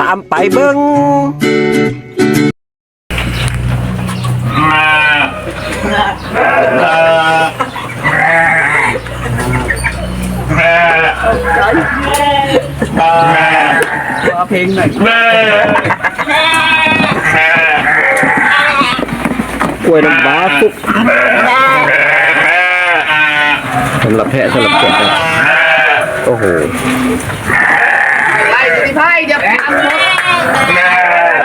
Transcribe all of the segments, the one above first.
ตามไปเบิ้งเพลงหน่อยกล้วยน้ำว้าสุกสำหรับแพะสำหรับแกะนะโอ้โห ไล่สิไพ่เดี๋ยวพังหมด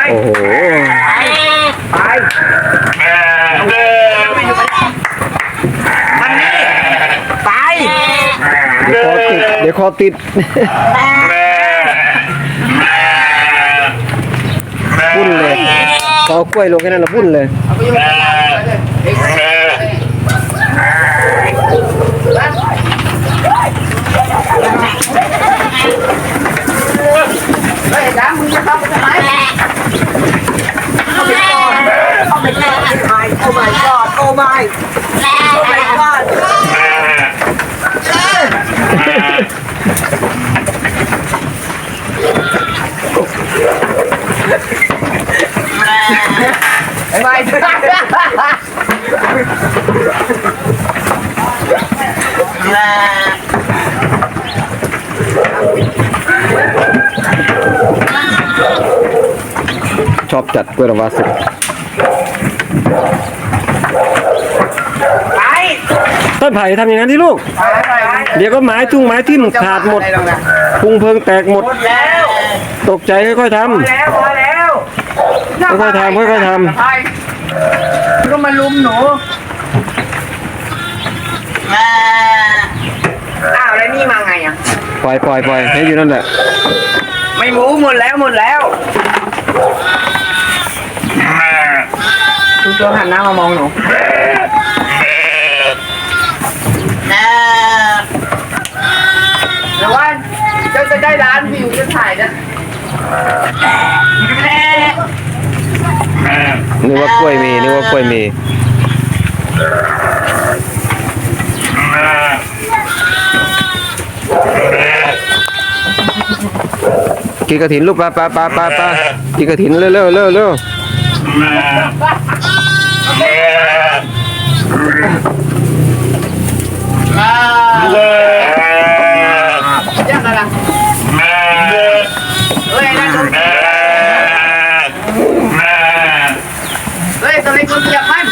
โอ้โหไปมันนี่ไปเดี๋ยวคอติดเดี๋ยวคอติดพุ่นเลยพอกล้วยลงแค่นั้นละพุ่นเลยเอาไปอยู่ในบ้านเลยเด็กเฮ้ยจ้ามึงจะเข้าไปทำไมเข้าไปก่อนเข้าไปก่อนโอ้ my god โอ้ my โอ้ my god ไอ้ไม่ ชอบจัดกล้วยน้ำว้าสุก ต้นไผ่ทำอย่างนั้นที่ลูกไปไปเดี๋ยวก็ไม้ทุ่งไม้ทิ่มขาดหมดไแล้วนะพุงเพิงแตกหมดหมด แล้วตกใจค่อยๆทพอแล้วพอแล้วค่อยๆทำค่อยๆทำไปก็มาลุมหนูอ้าวแล้วนี่มาไงอะำปล่อยปล่อยปล่อยให้อยู่นั่นแหละ ไม่รู้หมดแล้วหมดแล้วดูตัวหันหน้ามามองหนู เดี๋ยวว่าเจ้าจะได้ร้านวิวจะถ่ายนะนึกว่ากล้วยมีนึกว่ากล้วยมีกินกระถินลูกปลาปลาปลาปลาปลากินกระถินเร็วเร็วเร็วเร็ว ยังไงล่ะเฮ้ยนั่นเฮ้ยตัวเล็กตัวเกียบมัน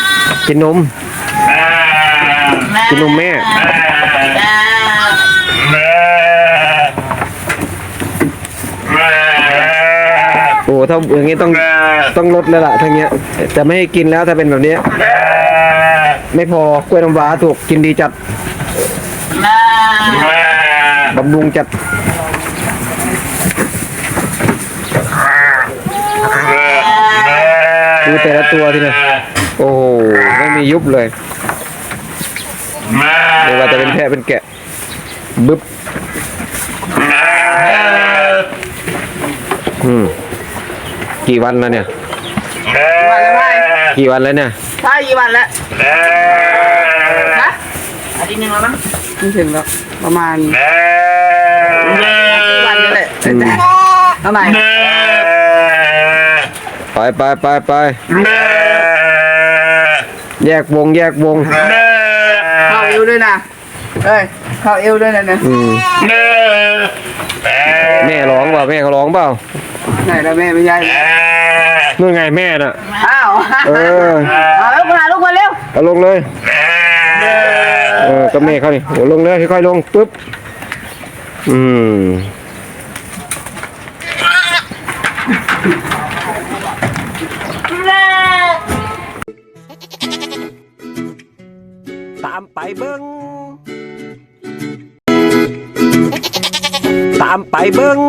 กินนม กินนมแม่ โอ้ถ้าอย่างงี้ต้องต้องลดแล้วล่ะทั้งเนี้ยจะไม่ให้กินแล้วถ้าเป็นแบบเนี้ย ไม่พอกล้วยน้ำว้าถูกกินดีจัด บำรุงจัดดูแต่ละตัวทีเนี่ยโอ้โหไม่มียุบเลยไม่ว่าจะเป็นแพะเป็นแกะบึ๊บอืมกี่วันแล้วเนี่ยวันแล้วไงกี่วันแล้วเนี่ย ใช่กี่วันแล้วฮะอาทิตย์หนึงแล้วมั้ง ไม่ถึงแล้วประมาณวันนี่แหละอืมทำไมไปไปไปไปแยกวงแยกวงเข้าเอวด้วยนะเอ้ยเข้าเอวด้วยนะเนี่ยอืมแม่ร้องเปล่าแม่เขาร้องเปล่าไหนละแม่ไม่ใช่นู่นไงแม่น่ะอ้าวเออเอาลูกมาลูกมาเร็วเอาลงเลย เออก็แม่เขานี่โอ้ลงเลยค่อยๆลงปุ๊บอืมตามไปเบิ้งตามไปเบิ้ง